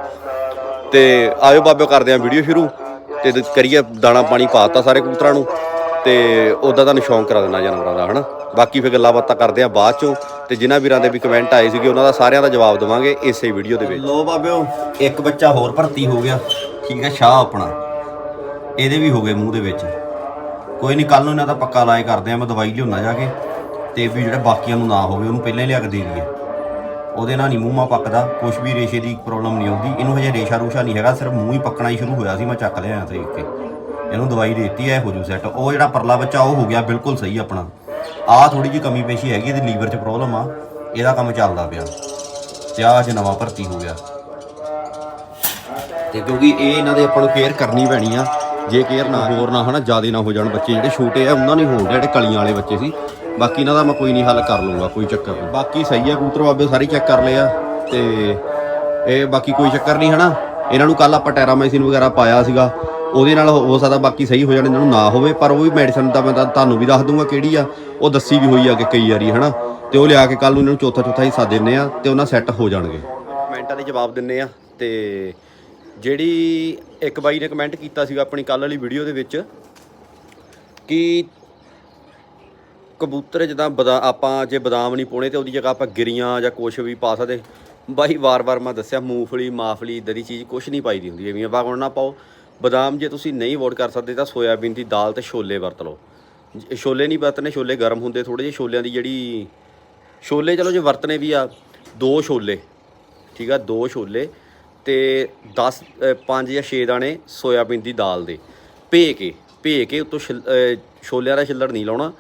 A: ਤੇ ਆਇਓ ਬਾਬਿਓ ਕਰਦੇ ਆ ਵੀਡੀਓ ਸ਼ੁਰੂ ਤੇ ਕਰੀਏ ਦਾਣਾ ਪਾਣੀ ਪਾਤਾ ਸਾਰੇ ਕਬੂਤਰਾਂ ਨੂੰ ਤੇ ਉਦਾਂ ਤੁਹਾਨੂੰ ਸ਼ੌਂਕ ਕਰਾ ਦੇਣਾ ਜਾਨਵਰਾਂ ਦਾ, ਹਨਾ? ਬਾਕੀ ਫਿਰ ਗੱਲਾਂ ਬਾਤਾਂ ਕਰਦੇ ਆ ਬਾਅਦ ਚੋਂ ਤੇ ਜਿਨ੍ਹਾਂ ਵੀਰਾਂ ਦੇ ਵੀ ਕਮੈਂਟ ਆਏ ਸੀਗੇ, ਉਹਨਾਂ ਦਾ ਸਾਰਿਆਂ ਦਾ ਜਵਾਬ ਦੇਵਾਂਗੇ ਇਸੇ ਵੀਡੀਓ ਦੇ ਵਿੱਚ। ਲੋ ਬਾਬਿਓ, ਇੱਕ ਬੱਚਾ ਹੋਰ ਭਰਤੀ ਹੋ ਗਿਆ। ਠੀਕ ਹੈ, ਸ਼ਾਹ ਆਪਣਾ। ਇਹਦੇ ਵੀ ਹੋ ਗਏ ਮੂੰਹ ਦੇ ਵਿੱਚ। ਕੋਈ ਨਹੀਂ ਕੱਲ ਨੂੰ ਇਹਨਾਂ ਦਾ ਪੱਕਾ ਇਲਾਜ ਕਰਦੇ ਆ, ਮੈਂ ਦਵਾਈ ਲਿਆਉਣਾ ਜਾ ਕੇ ਤੇ ਵੀ ਜਿਹੜਾ ਬਾਕੀਆਂ ਨੂੰ ਨਾ ਹੋਵੇ, ਉਹਨੂੰ ਪਹਿਲਾਂ ਹੀ ਲਿਆ ਕੇ ਦੇ ਦਈਏ। ਉਹਦੇ ਨਾਲ ਨਹੀਂ ਮੂੰਹ ਮਾ ਪੱਕਦਾ ਕੁਝ ਵੀ ਰੇਸ਼ੇ ਦੀ ਪ੍ਰੋਬਲਮ ਨਹੀਂ ਆਉਂਦੀ। ਇਹਨੂੰ ਹਜੇ ਰੇਸ਼ਾ ਰੂਸ਼ਾ ਨਹੀਂ ਹੈਗਾ, ਸਿਰਫ ਮੂੰਹ ਹੀ ਪੱਕਣਾ ਹੀ ਸ਼ੁਰੂ ਹੋਇਆ ਸੀ, ਮੈਂ ਚੱਕ ਲਿਆ ਤੇ ਇੱਕ ਇਹਨੂੰ ਦਵਾਈ ਦੇ ਦਿੱਤੀ ਐ ਹੋ ਜੂ ਸੈੱਟ ਉਹ ਜਿਹੜਾ ਪਰਲਾ ਬੱਚਾ, ਉਹ ਹੋ ਗਿਆ ਬਿਲਕੁਲ ਸਹੀ ਆਪਣਾ। ਆਹ ਥੋੜੀ ਜਿਹੀ ਕਮੀ ਪੇਸ਼ੀ ਹੈਗੀ, ਇਹਦੇ ਲੀਵਰ 'ਚ ਪ੍ਰੋਬਲਮ ਆ। ਇਹਦਾ ਕੰਮ ਚੱਲਦਾ ਪਿਆ। ਤੇ ਆਹ ਅੱਜ ਨਵਾਂ ਭਰਤੀ ਹੋ ਗਿਆ। ਤੇ ਕਿਉਂਕਿ ਇਹ ਇਹਨਾਂ ਦੇ ਆਪਾਂ ਨੂੰ ਕੇਅਰ ਕਰਨੀ ਪੈਣੀ ਆ। ਜੇ ਕੇਅਰ ਨਾ ਹੋਰ ਨਾ ਹਨਾ, ਜ਼ਿਆਦਾ ਨਾ ਹੋ ਜਾਣ ਬੱਚੇ ਜਿਹੜੇ ਛੋਟੇ ਆ, ਉਹਨਾਂ ਨਹੀਂ ਹੋਣ ਜਿਹੜੇ ਕਲੀਆਂ ਵਾਲੇ ਬੱਚੇ ਸੀ। ਬਾਕੀ ਇਹਨਾਂ ਦਾ ਮੈਂ ਕੋਈ ਨਹੀਂ ਹੱਲ ਕਰ ਲੂੰਗਾ ਕੋਈ ਚੱਕਰ ਨਹੀਂ। ਬਾਕੀ ਸਹੀ ਆ, ਕਬੂਤਰ ਬਾਬੇ ਸਾਰੇ ਚੈੱਕ ਕਰ ਲਏ ਆ ਤੇ ਇਹ ਬਾਕੀ ਕੋਈ ਚੱਕਰ ਨਹੀਂ ਹਨਾ। ਇਹਨਾਂ ਨੂੰ ਕੱਲ ਆਪਾਂ ਟੈਰਾਮਾਈਸਿਨ ਵਗੈਰਾ ਪਾਇਆ ਸੀਗਾ, ਉਹਦੇ ਨਾਲ ਹੋ ਸਕਦਾ ਬਾਕੀ ਸਹੀ ਹੋ ਜਾਣ, ਇਹਨਾਂ ਨੂੰ ਨਾ ਹੋਵੇ, ਪਰ ਉਹ ਵੀ ਮੈਡੀਸਨ ਦਾ ਮੈਂ ਤਾਂ ਤੁਹਾਨੂੰ ਵੀ ਦੱਸ ਦੂੰਗਾ ਕਿਹੜੀ ਆ, ਉਹ ਦੱਸੀ ਵੀ ਹੋਈ ਆ ਕਿ ਕਈ ਵਾਰੀ ਹਨਾ। ਤੇ ਉਹ ਲਿਆ ਕੇ ਕੱਲ ਨੂੰ ਇਹਨਾਂ ਨੂੰ ਚੌਥਾ ਚੌਥਾ ਹਿੱਸਾ ਦਿੰਨੇ ਆ ਤੇ ਉਹਨਾਂ ਸੈੱਟ ਹੋ ਜਾਣਗੇ। ਕਮੈਂਟਾਂ ਦੇ ਜਵਾਬ ਦਿੰਨੇ ਆ ਤੇ ਜਿਹੜੀ ਇੱਕ ਬਾਈ ਨੇ ਕਮੈਂਟ ਕੀਤਾ ਸੀਗਾ ਆਪਣੀ ਕੱਲ ਵਾਲੀ ਵੀਡੀਓ ਦੇ ਵਿੱਚ ਕਿ ਕਬੂਤਰ ਜਿੱਦਾਂ ਬਦਾ, ਆਪਾਂ ਜੇ ਬਦਾਮ ਨਹੀਂ ਪਾਉਣੇ ਤੇ ਉਹਦੀ ਜਗ੍ਹਾ ਆਪਾਂ ਗਿਰੀਆਂ ਜਾਂ ਕੁਛ ਵੀ ਪਾ ਸਕਦੇ। ਬਾਈ ਵਾਰ-ਵਾਰ ਮੈਂ ਦੱਸਿਆ, ਮੂੰਗਫਲੀ, ਮਾਫਲੀ, ਇਦਾਂ ਦੀ ਚੀਜ਼ ਕੁਛ ਨਹੀਂ ਪਾਈਦੀ ਹੁੰਦੀ, ਐਵੇਂ ਆਪਾਂ ਨਾ ਪਾਓ। ਬਦਾਮ ਜੇ ਤੁਸੀਂ ਨਹੀਂ ਅਵੋਇਡ ਕਰ ਸਕਦੇ ਤਾਂ ਸੋਇਆਬੀਨ ਦੀ ਦਾਲ ਤੇ ਛੋਲੇ ਵਰਤ ਲਓ। ਜੇ ਛੋਲੇ ਨਹੀਂ ਵਰਤਨੇ ਛੋਲੇ ਗਰਮ ਹੁੰਦੇ ਥੋੜੇ ਜਿਹੇ ਛੋਲਿਆਂ ਦੀ ਜਿਹੜੀ ਛੋਲੇ, ਚਲੋ ਜੇ ਵਰਤਨੇ ਵੀ ਆ, ਦੋ ਛੋਲੇ, ਠੀਕ ਆ, ਦੋ ਛੋਲੇ ਤੇ 10 5 ਜਾਂ 6 ਦਾਣੇ ਸੋਇਆਬੀਨ ਦੀ ਦਾਲ ਦੇ। ਭੇ ਕੇ ਭੇ ਕੇ ਉੱਤੋਂ ਛਿਲ- ਛੋਲਿਆਂ ਦਾ ਛਿੱਲੜ ਨਹੀਂ ਲਾਉਣਾ।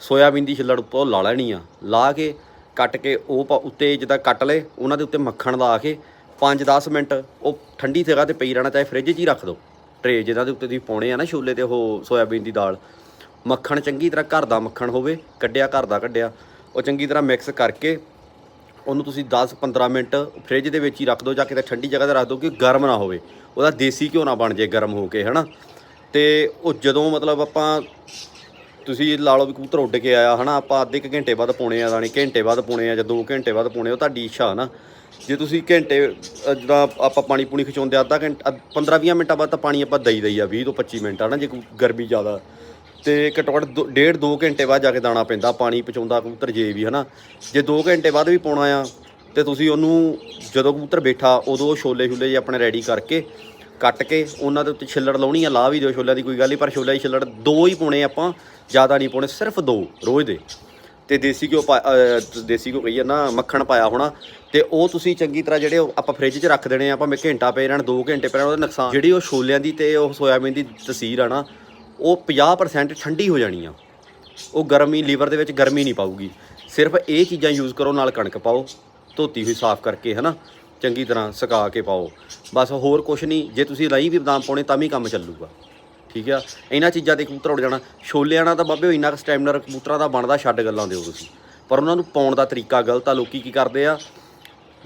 A: ਸੋਇਆਬੀਨ ਦੀ ਛਿੱਲੜ ਉੱਤੋਂ ਲਾ ਲੈਣੀ ਆ। ਲਾ ਕੇ ਕੱਟ ਕੇ ਉਹ ਪਾ- ਉੱਤੇ ਜਿੱਦਾਂ ਕੱਟ ਲਏ, ਉਹਨਾਂ ਦੇ ਉੱਤੇ ਮੱਖਣ ਲਾ ਕੇ 5-10 ਮਿੰਟ ਉਹ ਠੰਡੀ ਜਗ੍ਹਾ ਤੇ ਪਈ ਰਹਿਣਾ, ਚਾਹੇ ਫ੍ਰਿਜ 'ਚ ਹੀ ਰੱਖ ਦਿਓ ਟਰੇ ਜਿਹਨਾਂ ਦੇ ਉੱਤੇ ਤੁਸੀਂ ਪਾਉਣੇ ਆ ਨਾ ਛੋਲੇ ਤੇ ਉਹ ਸੋਇਆਬੀਨ ਦੀ ਦਾਲ। ਮੱਖਣ ਚੰਗੀ ਤਰ੍ਹਾਂ ਘਰ ਦਾ ਮੱਖਣ ਹੋਵੇ, ਕੱਢਿਆ, ਘਰ ਦਾ ਕੱਢਿਆ, ਉਹ ਚੰਗੀ ਤਰ੍ਹਾਂ ਮਿਕਸ ਕਰਕੇ ਉਹਨੂੰ ਤੁਸੀਂ 10-15 ਮਿੰਟ ਫ੍ਰਿਜ ਦੇ ਵਿੱਚ ਹੀ ਰੱਖ ਦਿਓ ਜਾਂ ਕਿਤੇ ਠੰਡੀ ਜਗ੍ਹਾ ਤੇ ਰੱਖ ਦਿਓ ਕਿ ਗਰਮ ਨਾ ਹੋਵੇ। ਉਹਦਾ ਦੇਸੀ ਘਿਓ ਨਾ ਬਣ ਜੇ ਗਰਮ ਹੋ ਕੇ, ਹਨਾ? ਤੇ ਉਹ ਜਦੋਂ ਮਤਲਬ ਆਪਾਂ ਤੁਸੀਂ ਲਾ ਲਓ ਵੀ ਕਬੂਤਰ ਉੱਡ ਕੇ ਆਇਆ ਹਨਾ? ਆਪਾਂ ਅੱਧੇ ਕੁ ਘੰਟੇ ਬਾਅਦ ਪਾਉਣੇ ਆ ਦਾਣੇ ਘੰਟੇ ਬਾਅਦ ਪਾਉਣੇ ਆ ਜਾਂ 2 ਘੰਟੇ ਬਾਅਦ ਪਾਉਣੇ ਉਹ ਤੁਹਾਡੀ ਇੱਛਾ ਹਨਾ? ਜੇ ਤੁਸੀਂ ਘੰਟੇ ਅ, ਜਿੱਦਾਂ ਆਪਾਂ ਪਾਣੀ ਪੂਣੀ ਖਿਚਾਉਂਦੇ ਅੱਧਾ ਘੰਟਾ 15-20 ਮਿੰਟਾਂ ਬਾਅਦ ਤਾਂ ਪਾਣੀ ਆਪਾਂ ਦਈ ਦਈ ਆ 20 ਤੋਂ 25 ਮਿੰਟ ਹਨਾ? ਜੇ ਕੋਈ ਗਰਮੀ ਜ਼ਿਆਦਾ। ਤੇ ਘੱਟੋ ਘੱਟ ਦੋ- ਡੇਢ 2 ਘੰਟੇ ਬਾਅਦ ਜਾ ਕੇ ਦਾਣਾ ਪੈਂਦਾ ਪਾਣੀ ਪਹੁੰਚਾਉਂਦਾ ਕਬੂਤਰ ਜੇ ਵੀ ਹਨਾ? ਜੇ 2 ਘੰਟੇ ਬਾਅਦ ਵੀ ਪਾਉਣਾ ਆ ਤੇ ਤੁਸੀਂ ਉਹਨੂੰ ਜਦੋਂ ਕਬੂਤਰ ਬੈਠਾ ਉਦੋਂ ਛੋਲੇ ਛੁਲੇ ਜੇ ਆਪਣੇ ਰੈਡੀ ਕਰਕੇ ਕੱਟ ਕੇ ਉਹਨਾਂ ਦੇ ਉੱਤੇ ਛਿੱਲੜ ਲਾਉਣੀ ਆ ਲਾ ਵੀ ਦਿਓ ਛੋਲਿਆਂ ਦੀ ਕੋਈ ਗੱਲ ਨਹੀਂ ਪਰ ਛੋਲਿਆਂ ਦੀ ਛਿੱਲੜ ਦੋ ਹੀ ਪਾਉਣੇ ਆਪਾਂ ਜ਼ਿਆਦਾ ਨਹੀਂ ਪਾਉਣੇ, ਸਿਰਫ ਦੋ ਰੋਜ਼ ਦੇ। ਤੇ ਦੇਸੀ ਘਿਓ ਪਾ- ਦੇਸੀ ਘਿਓ ਕਹੀਏ ਨਾ ਮੱਖਣ ਪਾਇਆ ਹੋਣਾ। ਤੇ ਉਹ ਤੁਸੀਂ ਚੰਗੀ ਤਰ੍ਹਾਂ ਜਿਹੜੇ ਉਹ ਆਪਾਂ ਫ੍ਰਿਜ 'ਚ ਰੱਖ ਦੇਣੇ ਆ, ਭਾਵੇਂ ਘੰਟਾ ਪਏ ਰਹਿਣ 2 ਘੰਟੇ ਪਏ ਰਹਿਣ, ਉਹਦਾ ਨੁਕਸਾਨ। ਜਿਹੜੀ ਉਹ ਛੋਲਿਆਂ ਦੀ ਤੇ ਉਹ ਸੋਇਆਬੀਨ ਦੀ ਤਸੀਰ ਆ ਨਾ, ਉਹ 50% ਠੰਡੀ ਹੋ ਜਾਣੀ ਆ। ਉਹ ਗਰਮੀ, ਲੀਵਰ ਦੇ ਵਿੱਚ ਗਰਮੀ ਨਹੀਂ ਪਾਊਗੀ। ਸਿਰਫ ਇਹ ਚੀਜ਼ਾਂ ਯੂਜ਼ ਕਰੋ, ਨਾਲ ਕਣਕ ਪਾਓ, ਧੋਤੀ ਹੋਈ ਸਾਫ਼ ਕਰਕੇ, ਹਨਾ? ਚੰਗੀ ਤਰ੍ਹਾਂ ਸੁਕਾ ਕੇ ਪਾਓ। ਬਸ ਹੋਰ ਕੁਝ ਨਹੀਂ, ਜੇ ਤੁਸੀਂ ਲਈ ਵੀ ਬਦਾਮ ਪਾਉਣੇ, ਤਾਂ ਵੀ ਕੰਮ ਚੱਲੂਗਾ। ਠੀਕ ਆ? ਇਹਨਾਂ ਚੀਜ਼ਾਂ ਤੇ ਕਬੂਤਰ ਉੱਡ ਜਾਣਾ। ਛੋਲਿਆਂ ਨਾਲ ਤਾਂ ਬਾਬੇ ਇੰਨਾ ਕੁ ਸਟੈਮਿਨਰ ਕਬੂਤਰਾਂ ਦਾ ਬਣਦਾ, ਛੱਡ ਗੱਲਾਂ ਦਿਓ ਤੁਸੀਂ। ਪਰ ਉਹਨਾਂ ਨੂੰ ਪਾਉਣ ਦਾ ਤਰੀਕਾ ਗਲਤ ਆ, ਲੋਕੀ ਕੀ ਕਰਦੇ ਆ?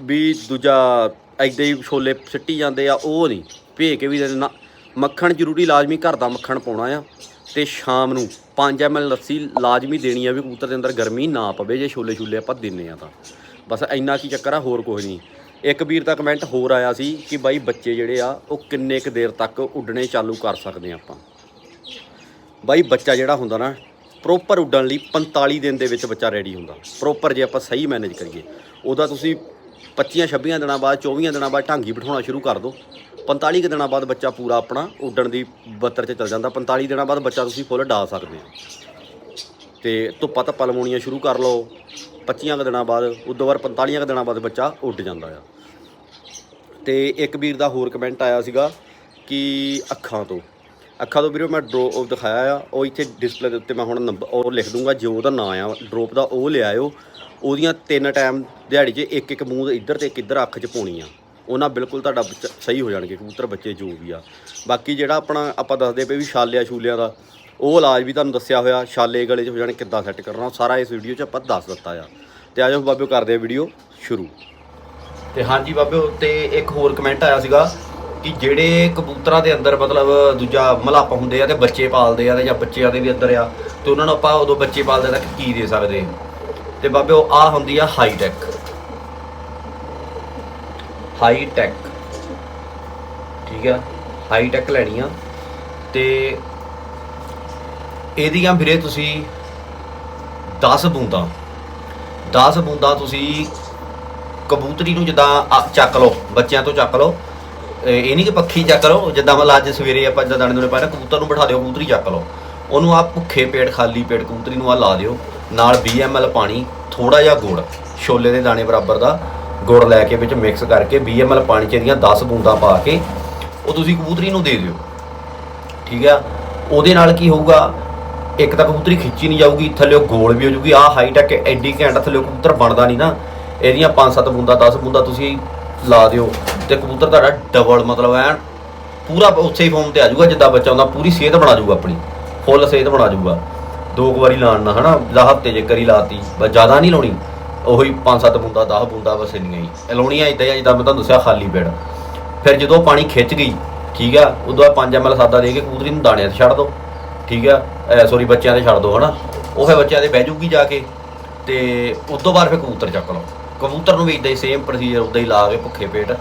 A: ਵੀ ਦੂਜਾ ਐਦਾਂ ਹੀ ਛੋਲੇ ਸਿੱਟੀ ਜਾਂਦੇ ਆ, ਉਹ ਨਹੀਂ। ਭੇ ਕੇ ਵੀ ਦੇ ਨਾ ਮੱਖਣ ਜ਼ਰੂਰੀ ਲਾਜ਼ਮੀ ਘਰ ਦਾ ਮੱਖਣ ਪਾਉਣਾ ਆ। ਤੇ ਸ਼ਾਮ ਨੂੰ 5 ml ਲੱਸੀ ਲਾਜ਼ਮੀ ਦੇਣੀ ਆ ਵੀ ਕਬੂਤਰ ਦੇ ਅੰਦਰ ਗਰਮੀ ਨਾ ਪਵੇ, ਜੇ ਛੋਲੇ ਛੁਲੇ ਆਪਾਂ ਦਿੰਨੇ ਆ ਤਾਂ। ਬਸ ਇੰਨਾ ਕੀ ਚੱਕਰ ਆ, ਹੋਰ ਕੁਝ ਨਹੀਂ। ਇੱਕ ਵੀਰ ਦਾ ਕਮੈਂਟ ਹੋਰ ਆਇਆ ਸੀ ਕਿ ਬਾਈ ਬੱਚੇ ਜਿਹੜੇ ਆ, ਉਹ ਕਿੰਨੇ ਕੁ ਦੇਰ ਤੱਕ ਉੱਡਣੇ ਚਾਲੂ ਕਰ ਸਕਦੇ ਆ ਆਪਾਂ। ਬਾਈ ਬੱਚਾ ਜਿਹੜਾ ਹੁੰਦਾ ਨਾ ਪ੍ਰੋਪਰ ਉੱਡਣ ਲਈ 45 ਦਿਨ ਦੇ ਵਿੱਚ ਬੱਚਾ ਰੈਡੀ ਹੁੰਦਾ। ਪ੍ਰੋਪਰ ਜੇ ਆਪਾਂ ਸਹੀ ਮੈਨੇਜ ਕਰੀਏ, ਉਹਦਾ ਤੁਸੀਂ 25 26 ਦਿਨਾਂ ਬਾਅਦ 24 ਦਿਨਾਂ ਬਾਅਦ ਢਾਂਗੀ ਬਿਠਾਉਣਾ ਸ਼ੁਰੂ ਕਰ ਦਿਓ। 45 ਕੁ ਦਿਨਾਂ ਬਾਅਦ ਬੱਚਾ ਪੂਰਾ ਆਪਣਾ ਉੱਡਣ ਦੀ ਬੱਤਰ 'ਚ ਚੱਲ ਜਾਂਦਾ। 45 ਦਿਨਾਂ ਬਾਅਦ ਬੱਚਾ ਤੁਸੀਂ ਫੁੱਲ ਡਾ ਸਕਦੇ ਆ। ਤੇ ਧੁੱਪਾ ਧੱਪਾ ਲਵਾਉਣੀਆਂ ਸ਼ੁਰੂ ਕਰ ਲਓ। 25 ਕੁ ਦਿਨਾਂ ਬਾਅਦ, ਉਦੋਂ ਬਾਅਦ 45 ਕੁ ਦਿਨਾਂ ਬਾਅਦ ਬੱਚਾ ਉੱਡ ਜਾਂਦਾ ਆ। ਤੇ ਇੱਕ ਵੀਰ ਦਾ ਹੋਰ ਕਮੈਂਟ ਆਇਆ ਸੀਗਾ ਕਿ ਅੱਖਾਂ ਤੋਂ। ਅੱਖਾਂ ਤੋਂ ਵੀਰੋ ਮੈਂ ਡਰੋ ਉਹ ਦਿਖਾਇਆ ਆ। ਉਹ ਇੱਥੇ ਡਿਸਪਲੇ ਦੇ ਉੱਤੇ ਮੈਂ ਹੁਣ ਨੰਬਰ ਉਹ ਲਿਖ ਦੂੰਗਾ, ਜੋ ਉਹਦਾ ਨਾਂ ਆ ਡ੍ਰੌਪ ਦਾ ਉਹ ਲਿਆਇਓ ਉਹਦੀਆਂ ਤਿੰਨ ਟਾਈਮ ਦਿਹਾੜੀ 'ਚ ਇੱਕ ਇੱਕ ਮੂੰਹ ਇੱਧਰ ਤੇ ਇੱਕ ਇੱਧਰ ਅੱਖ 'ਚ ਪਾਉਣੀ ਆ। ਉਹਨਾਂ ਬਿਲਕੁਲ ਤੁਹਾਡਾ ਬੱਚਾ ਸਹੀ ਹੋ ਜਾਣਗੇ, ਕਬੂਤਰ ਬੱਚੇ ਜੋ ਵੀ ਆ। ਬਾਕੀ ਜਿਹੜਾ ਆਪਣਾ ਆਪਾਂ ਦੱਸਦੇ ਪਏ ਵੀ ਛਾਲਿਆਂ ਛੂਲਿਆਂ ਦਾ ਉਹ ਇਲਾਜ ਵੀ ਤੁਹਾਨੂੰ ਦੱਸਿਆ ਹੋਇਆ, ਛਾਲੇ ਗਲੇ 'ਚ ਹੋ ਜਾਣੇ, ਕਿੱਦਾਂ ਸੈੱਟ ਕਰਨਾ, ਉਹ ਸਾਰਾ ਇਸ ਵੀਡੀਓ 'ਚ ਆਪਾਂ ਦੱਸ ਦਿੱਤਾ ਆ। ਤੇ ਆਜੋ ਬਾਬਿਓ, ਕਰਦੇ ਆ ਵੀਡੀਓ ਸ਼ੁਰੂ। ਤੇ ਹਾਂਜੀ ਬਾਬਿਓ, ਤੇ ਇੱਕ ਹੋਰ ਕਮੈਂਟ ਆਇਆ ਸੀਗਾ ਕਿ ਜਿਹੜੇ ਕਬੂਤਰਾਂ ਦੇ ਅੰਦਰ ਮਤਲਬ ਦੂਜਾ ਮਲਾਪਾ ਹੁੰਦੇ ਆ ਤੇ ਬੱਚੇ ਪਾਲਦੇ ਆ ਤੇ ਜਾਂ ਬੱਚਿਆਂ ਦੇ ਵੀ ਅੰਦਰ ਆ, ਤੇ ਉਹਨਾਂ ਨੂੰ ਆਪਾਂ ਉਦੋਂ ਬੱਚੇ ਪਾਲਦੇ ਤੱਕ ਕੀ ਦੇ ਸਕਦੇ ਤੇ ਬਾਬਿਓ, ਆ ਹੁੰਦੀ ਆ ਹਾਈ ਟੈਕ ਹਾਈ ਟੈਕ ਠੀਕ ਆ? ਹਾਈ ਟੈਕ ਲੈਣੀ ਆ। ਤੇ ਇਹਦੀਆਂ ਵੀਰੇ ਤੁਸੀਂ 10 ਬੂੰਦਾਂ 10 ਬੂੰਦਾਂ ਤੁਸੀਂ ਕਬੂਤਰੀ ਨੂੰ ਜਿੱਦਾਂ ਚੱਕ ਲਓ, ਬੱਚਿਆਂ ਤੋਂ ਚੱਕ ਲਓ। ਇਹ ਨਹੀਂ ਕਿ ਪੱਖੀ ਚੱਕ ਲਓ, ਜਿੱਦਾਂ ਮਤਲਬ ਅੱਜ ਸਵੇਰੇ ਆਪਾਂ ਜਿੱਦਾਂ ਦਾਣੇ ਦੋਨੇ ਪਾਇਆ ਕਬੂਤਰ ਨੂੰ ਬਿਠਾ ਦਿਓ, ਕਬੂਤਰੀ ਚੱਕ ਲਓ। ਉਹਨੂੰ ਆ ਭੁੱਖੇ ਪੇਟ, ਖਾਲੀ ਪੇਟ ਕਬੂਤਰੀ ਨੂੰ ਆ ਲਾ ਦਿਓ। ਨਾਲ 20 ml ਪਾਣੀ ਥੋੜਾ ਜਿਹਾ ਗੁੜ, ਛੋਲੇ ਦੇ ਦਾਣੇ ਬਰਾਬਰ ਦਾ ਗੁੜ ਲੈ ਕੇ ਵਿੱਚ ਮਿਕਸ ਕਰਕੇ 20 ml ਪਾਣੀ ਚ ਇਹਦੀਆਂ 10 ਬੂੰਦਾਂ ਪਾ ਕੇ ਉਹ ਤੁਸੀਂ ਕਬੂਤਰੀ ਨੂੰ ਦੇ ਦਿਓ। ਠੀਕ ਆ? ਉਹਦੇ ਨਾਲ ਕੀ ਹੋਊਗਾ? ਇੱਕ ਤਾਂ ਕਬੂਤਰੀ ਖਿੱਚੀ ਨਹੀਂ ਜਾਊਗੀ, ਥੱਲੇ ਗੋਲ ਵੀ ਹੋ ਜਾਊਗੀ ਆ ਹਾਈਟ ਹੈ ਕਿ ਐਡੀ ਘੈਂਟ ਥੱਲੇ ਕਬੂਤਰ ਬਣਦਾ ਨਹੀਂ ਨਾ। ਇਹਦੀਆਂ 5-7 ਬੂੰਦਾ 10 ਬੂੰਦਾ ਤੁਸੀਂ ਲਾ ਦਿਓ ਤੇ ਕਬੂਤਰ ਤੁਹਾਡਾ ਡਬਲ ਮਤਲਬ ਐਨ ਪੂਰਾ ਉਸੇ ਹੀ ਫਾਰਮ ਤੇ ਆ ਜਾਊਗਾ ਜਿੱਦਾਂ ਬੱਚਾ ਹੁੰਦਾ, ਪੂਰੀ ਸਿਹਤ ਬਣਾ ਜਾਊਗਾ ਆਪਣੀ ਫੁੱਲ ਸਿਹਤ ਬਣਾ ਜਾਊਗਾ ਦੋ ਕੁ ਵਾਰੀ ਲਾਣ ਨਾ ਹਨਾ ਜਾਂ ਹਫ਼ਤੇ ਜੇ ਕਰੀ ਲਾਤੀ, ਬਸ ਜ਼ਿਆਦਾ ਨਹੀਂ ਲਾਉਣੀ, ਉਹੀ 5-7 ਬੂੰਦਾ 10 ਬੂੰਦਾ ਬਸ ਇੰਨੀਆਂ ਹੀ। ਲਾਉਣੀਆਂ ਇਦਾਂ ਹੀ ਆ, ਜਿੱਦਾਂ ਮੈਂ ਤੁਹਾਨੂੰ ਦੱਸਿਆ, ਖਾਲੀ ਪੇੜ ਫਿਰ ਜਦੋਂ ਪਾਣੀ ਖਿੱਚ ਗਈ, ਠੀਕ ਆ, ਉਦੋਂ ਬਾਅਦ 5 ml ਸਾਦਾ ਦੇ ਕੇ ਕਬੂਤਰੀ ਨੂੰ ਦਾਣਿਆਂ ਤੇ ਛੱਡ ਦਿਓ ਠੀਕ ਆ? ਸੌਰੀ ਬੱਚਿਆਂ ਦੇ ਛੱਡ ਦਿਓ ਹਨਾ? ਉਹ ਫਿਰ ਬੱਚਿਆਂ ਦੇ ਬਹਿ ਜੂਗੀ ਜਾ ਕੇ ਤੇ ਉਸ ਤੋਂ ਬਾਅਦ ਫਿਰ ਕਬੂਤਰ ਚੱਕ ਲਓ। ਕਬੂਤਰ ਨੂੰ ਵੀ ਇਦਾਂ ਹੀ ਸੇਮ ਪ੍ਰੋਸੀਜਰ ਉਦਾਂ ਹੀ ਲਾ ਕੇ ਭੁੱਖੇ ਪੇਟ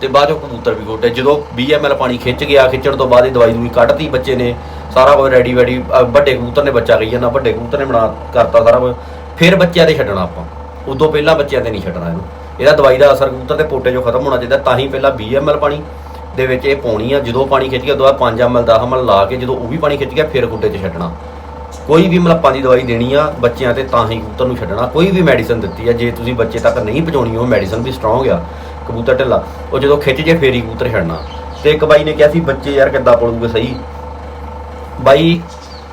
A: ਤੇ ਬਾਅਦ ਚੋਂ ਕਬੂਤਰ ਵੀ ਗੋਟੇ ਜਦੋਂ 20 ml ਪਾਣੀ ਖਿੱਚ ਗਿਆ, ਖਿੱਚਣ ਤੋਂ ਬਾਅਦ ਇਹ ਦਵਾਈ ਦੂਈ ਕੱਢਤੀ ਬੱਚੇ ਨੇ, ਸਾਰਾ ਕੁਝ ਰੈਡੀ ਵੈਡੀ ਵੱਡੇ ਕਬੂਤਰ ਨੇ ਬੱਚਾ ਕਹੀ ਜਾਂਦਾ, ਵੱਡੇ ਕਬੂਤਰ ਨੇ ਬਣਾ ਕਰਤਾ ਸਾਰਾ ਕੁਝ। ਫਿਰ ਬੱਚਿਆਂ ਤੇ ਛੱਡਣਾ ਆਪਾਂ। ਉਦੋਂ ਪਹਿਲਾਂ ਬੱਚਿਆਂ ਤੇ ਨਹੀਂ ਛੱਡਣਾ ਇਹਨੂੰ। ਇਹਦਾ ਦਵਾਈ ਦਾ ਅਸਰ ਕਬੂਤਰ ਦੇ ਪੋਟੇ 'ਚੋਂ ਖਤਮ ਹੋਣਾ ਚਾਹੀਦਾ, ਤਾਂ ਹੀ ਪਹਿਲਾਂ 20 ml ਪਾਣੀ ਦੇ ਵਿੱਚ ਇਹ ਪਾਉਣੀ ਆ, ਜਦੋਂ ਪਾਣੀ ਖਿੱਚ ਗਿਆ, ਉਦੋਂ ਬਾਅਦ 5 ml 10 ml ਲਾ ਕੇ ਜਦੋਂ ਉਹ ਵੀ ਪਾਣੀ ਖਿੱਚ ਗਿਆ, ਫਿਰ ਗੁੱਡੇ 'ਚ ਛੱਡਣਾ। ਕੋਈ ਵੀ ਮਲੱਪਾਂ ਦੀ ਦਵਾਈ ਦੇਣੀ ਆ ਬੱਚਿਆਂ ਤੇ, ਤਾਂ ਹੀ ਕਬੂਤਰ ਨੂੰ ਛੱਡਣਾ। ਕੋਈ ਵੀ ਮੈਡੀਸਨ ਦਿੱਤੀ ਆ, ਜੇ ਤੁਸੀਂ ਬੱਚੇ ਤੱਕ ਨਹੀਂ ਪਹੁੰਚਾਉਣੀ, ਉਹ ਮੈਡੀਸਨ ਵੀ ਸਟਰੋਂਗ ਆ, ਕਬੂਤਰ ਢਿੱਲਾ। ਉਹ ਜਦੋਂ ਖਿੱਚ ਜੇ, ਫੇਰ ਹੀ ਕਬੂਤਰ ਛੱਡਣਾ। ਤੇ ਇੱਕ ਬਾਈ ਨੇ ਕਿਹਾ ਸੀ, ਬੱਚੇ ਯਾਰ ਕਿੱਦਾਂ ਪਲੂਗੇ ਸਹੀ? ਬਾਈ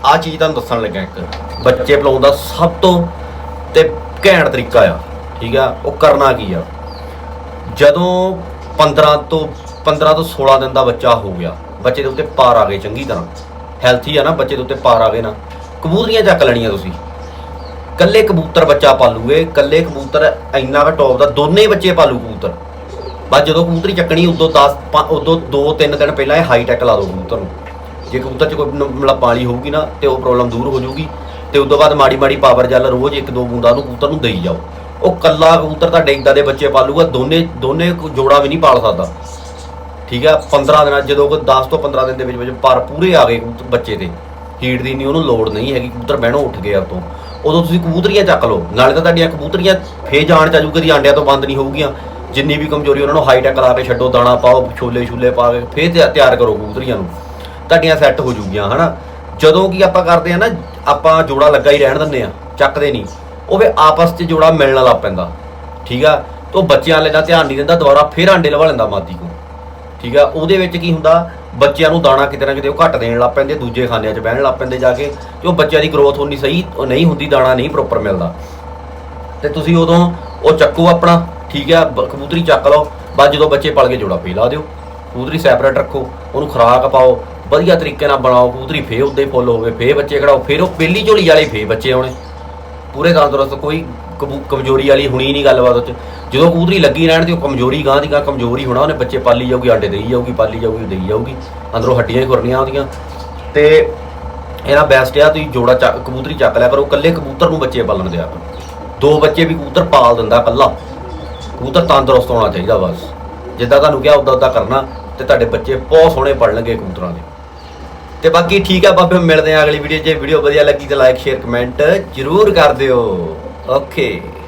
A: ਆ ਚੀਜ਼ ਤੁਹਾਨੂੰ ਦੱਸਣ ਲੱਗਾ ਇੱਕ। ਬੱਚੇ ਪਲਾਉਣ ਦਾ ਸਭ ਤੋਂ ਤੇ ਘੈਂਟ ਤਰੀਕਾ ਆ, ਠੀਕ ਆ? ਉਹ ਕਰਨਾ ਕੀ ਆ? ਜਦੋਂ 15 ਤੋਂ 15 ਤੋਂ 16 ਦਿਨ ਦਾ ਬੱਚਾ ਹੋ ਗਿਆ। ਬੱਚੇ ਦੇ ਉੱਤੇ ਪਾਰ ਆ ਗਏ ਚੰਗੀ ਤਰ੍ਹਾਂ। ਹੈਲਥੀ ਆ ਨਾ, ਬੱਚੇ ਦੇ ਉੱਤੇ ਪਾਰ ਆ ਗਏ ਨਾ। ਕਬੂਤਰੀਆਂ ਚੱਕ ਲੈਣੀਆਂ ਤੁਸੀਂ। ਕੱਲੇ ਕਬੂਤਰ ਬੱਚਾ ਪਾਲੂਗੇ ਕੱਲੇ ਕਬੂਤਰ ਇੰਨਾ ਵਾ ਟੌਪ ਦਾ, ਦੋਨੇ ਬੱਚੇ ਪਾਲੂ ਕਬੂਤਰ। ਬਸ ਜਦੋਂ ਕਬੂਤਰੀ ਚੱਕਣੀ, ਉਦੋਂ 10 ਪੰ- ਉਦੋਂ 2-3 ਦਿਨ ਪਹਿਲਾਂ ਇਹ ਹਾਈ ਟੈਕ ਲਾ ਦੋ ਕਬੂਤਰ ਨੂੰ। ਜੇ ਕਬੂਤਰ 'ਚ ਕੋਈ ਮਤਲਬ ਪਾਲੀ ਹੋਊਗੀ ਨਾ, ਤੇ ਉਹ ਪ੍ਰੋਬਲਮ ਦੂਰ ਹੋ ਜਾਊਗੀ। ਤੇ ਉਦੋਂ ਬਾਅਦ ਮਾੜੀ ਮਾੜੀ ਪਾਵਰ ਜਲ ਰੋਜ਼ ਇੱਕ ਦੋ ਬੂੰਦਾਂ ਨੂੰ ਕਬੂਤਰ ਨੂੰ ਦੇਈ ਜਾਓ। ਉਹ ਕੱਲਾ ਕਬੂਤਰ ਤੁਹਾਡੇ ਇਦਾਂ ਦੇ ਬੱਚੇ ਪਾਲੂਗਾ, ਦੋਨੇ ਦੋਨੇ ਜੋੜਾ ਵੀ ਨਹੀਂ ਪਾਲ ਸਕਦਾ। ਠੀਕ ਆ 15 ਦਿਨਾਂ, ਜਦੋਂ ਕੋਈ 10 ਤੋਂ 15 ਦਿਨ ਦੇ ਵਿੱਚ ਵਿੱਚ ਪਰ ਪੂਰੇ ਆ ਗਏ ਬੱਚੇ ਦੇ ਹੀਟ ਦੀ ਨਹੀਂ ਉਹਨੂੰ ਲੋੜ ਨਹੀਂ ਹੈਗੀ, ਕਬੂਤਰ ਬਹਿਣੋਂ ਉੱਠ ਗਿਆ ਉਤੋਂ ਉਦੋਂ ਤੁਸੀਂ ਕਬੂਤਰੀਆਂ ਚੱਕ ਲਓ, ਨਾਲੇ ਤਾਂ ਤੁਹਾਡੀਆਂ ਕਬੂਤਰੀਆਂ ਫੇ ਜਾਣ ਚ ਆਜੂ ਕਦੀ ਆਂਡਿਆਂ ਤੋਂ ਬੰਦ ਨਹੀਂ ਹੋਊਗੀਆਂ। ਜਿੰਨੀ ਵੀ ਕਮਜ਼ੋਰੀ ਉਹਨਾਂ ਨੂੰ ਹਾਈਟੈਕ ਲਾ ਕੇ ਛੱਡੋ, ਦਾਣਾ ਪਾਓ, ਛੋਲੇ ਛੂਲੇ ਪਾ ਕੇ, ਫੇਰ ਤਿਆ- ਤਿਆਰ ਕਰੋ ਕਬੂਤਰੀਆਂ ਨੂੰ। ਤੁਹਾਡੀਆਂ ਸੈੱਟ ਹੋ ਜੂਗੀਆਂ, ਹਨਾ? ਜਦੋਂ ਕੀ ਆਪਾਂ ਕਰਦੇ ਆ ਨਾ, ਆਪਾਂ ਜੋੜਾ ਲੱਗਾ ਹੀ ਰਹਿਣ ਦਿੰਦੇ ਆ, ਚੱਕਦੇ ਨਹੀਂ। ਉਹ ਵੀ ਆਪਸ 'ਚ ਜੋੜਾ ਮਿਲਣ ਲੱਗ ਪੈਂਦਾ, ਠੀਕ ਆ? ਤੋਂ ਬੱਚਿਆਂ ਲੈ ਦਾ ਧਿਆਨ ਨਹੀਂ ਦਿੰਦਾ, ਦੁਬਾਰਾ ਫੇਰ ਆਂਡੇ ਲਵਾ ਲੈਂਦਾ ਮਾਦੀ ਕੋ ਠੀਕ ਆ? ਉਹਦੇ ਵਿੱਚ ਕੀ ਹੁੰਦਾ? ਬੱਚਿਆਂ ਨੂੰ ਦਾਣਾ ਕਿਤੇ ਨਾ ਕਿਤੇ ਉਹ ਘੱਟ ਦੇਣ ਲੱਗ ਪੈਂਦੇ, ਦੂਜੇ ਖਾਨਿਆਂ 'ਚ ਬਹਿਣ ਲੱਗ ਪੈਂਦੇ ਜਾ ਕੇ, ਤੇ ਉਹ ਬੱਚਿਆਂ ਦੀ ਗਰੋਥ ਉਨੀ ਸਹੀ ਨਹੀਂ ਹੁੰਦੀ, ਦਾਣਾ ਨਹੀਂ ਪ੍ਰੋਪਰ ਮਿਲਦਾ। ਤੇ ਤੁਸੀਂ ਉਦੋਂ ਉਹ ਚੱਕੋ ਆਪਣਾ, ਠੀਕ ਆ? ਕਬੂਤਰੀ ਚੱਕ ਲਓ, ਬਾਅਦ ਜਦੋਂ ਬੱਚੇ ਪਲ ਕੇ ਜੋੜਾ ਪੀ ਲਾ ਦਿਓ। ਕਬੂਤਰੀ ਸੈਪਰੇਟ ਰੱਖੋ, ਉਹਨੂੰ ਖੁਰਾਕ ਪਾਓ, ਵਧੀਆ ਤਰੀਕੇ ਨਾਲ ਬਣਾਓ, ਕਬੂਤਰੀ ਫੇ ਉੱਦੇ ਫੁੱਲ ਹੋਵੇ ਫੇ ਬੱਚੇ ਕਢਾਓ ਫਿਰ ਉਹ ਪਹਿਲੀ ਝੋਲੀ ਵਾਲੇ ਫੇ ਬੱਚੇ ਆਉਣੇ। ਪੂਰੇ ਤੰਦਰੁਸਤ ਕੋਈ ਕਬੂ- ਕਮਜ਼ੋਰੀ ਵਾਲੀ ਹੁਣੀ ਨਹੀਂ ਗੱਲਬਾਤ ਉਹ 'ਚ। ਜਦੋਂ ਕਬੂਤਰੀ ਲੱਗੀ ਰਹਿਣ ਤੇ ਉਹ ਕਮਜ਼ੋਰੀ ਗਾਂ ਦੀ ਗਾਂ ਕਮਜ਼ੋਰੀ ਹੋਣਾ, ਉਹਨੇ ਬੱਚੇ ਪਾਲੀ ਜਾਊਗੀ, ਆਂਡੇ ਦੇਈ ਜਾਊਗੀ, ਪਾਲੀ ਜਾਊਗੀ, ਦੇਈ ਜਾਊਗੀ। ਅੰਦਰੋਂ ਹੱਡੀਆਂ ਹੀ ਖੁਰਨੀਆਂ ਉਹਦੀਆਂ ਤੇ ਇਹਦਾ ਬੈਸਟ ਆ, ਤੁਸੀਂ ਜੋੜਾ ਚੱਕ, ਕਬੂਤਰੀ ਚੱਕ ਲਿਆ ਪਰ ਉਹ ਇਕੱਲੇ ਕਬੂਤਰ ਨੂੰ ਬੱਚੇ ਪਾਲਣ ਦਿਆ ਕਰੋ ਦੋ ਬੱਚੇ ਵੀ ਕਬੂਤਰ ਪਾਲ ਦਿੰਦਾ ਇਕੱਲਾ। ਕਬੂਤਰ ਤੰਦਰੁਸਤ ਹੋਣਾ ਚਾਹੀਦਾ ਬਸ। ਜਿੱਦਾਂ ਤੁਹਾਨੂੰ ਕਿਹਾ ਉਦਾਂ ਉਦਾਂ ਕਰਨਾ, ਤੇ ਤੁਹਾਡੇ ਬੱਚੇ ਬਹੁਤ ਸੋਹਣੇ ਪੜਨਗੇ ਕਬੂਤਰਾਂ ਦੇ। ਤੇ ਬਾਕੀ ਠੀਕ ਆ, ਬਾਬੇ, ਮਿਲਦੇ ਆ ਅਗਲੀ ਵੀਡੀਓ ਜੇ ਵੀਡੀਓ ਵਧੀਆ ਲੱਗੀ ਤਾਂ ਲਾਈਕ ਸ਼ੇਅਰ ਕਮੈਂਟ ਜ਼ਰੂਰ ਕਰ ਦਿਓ। Okay.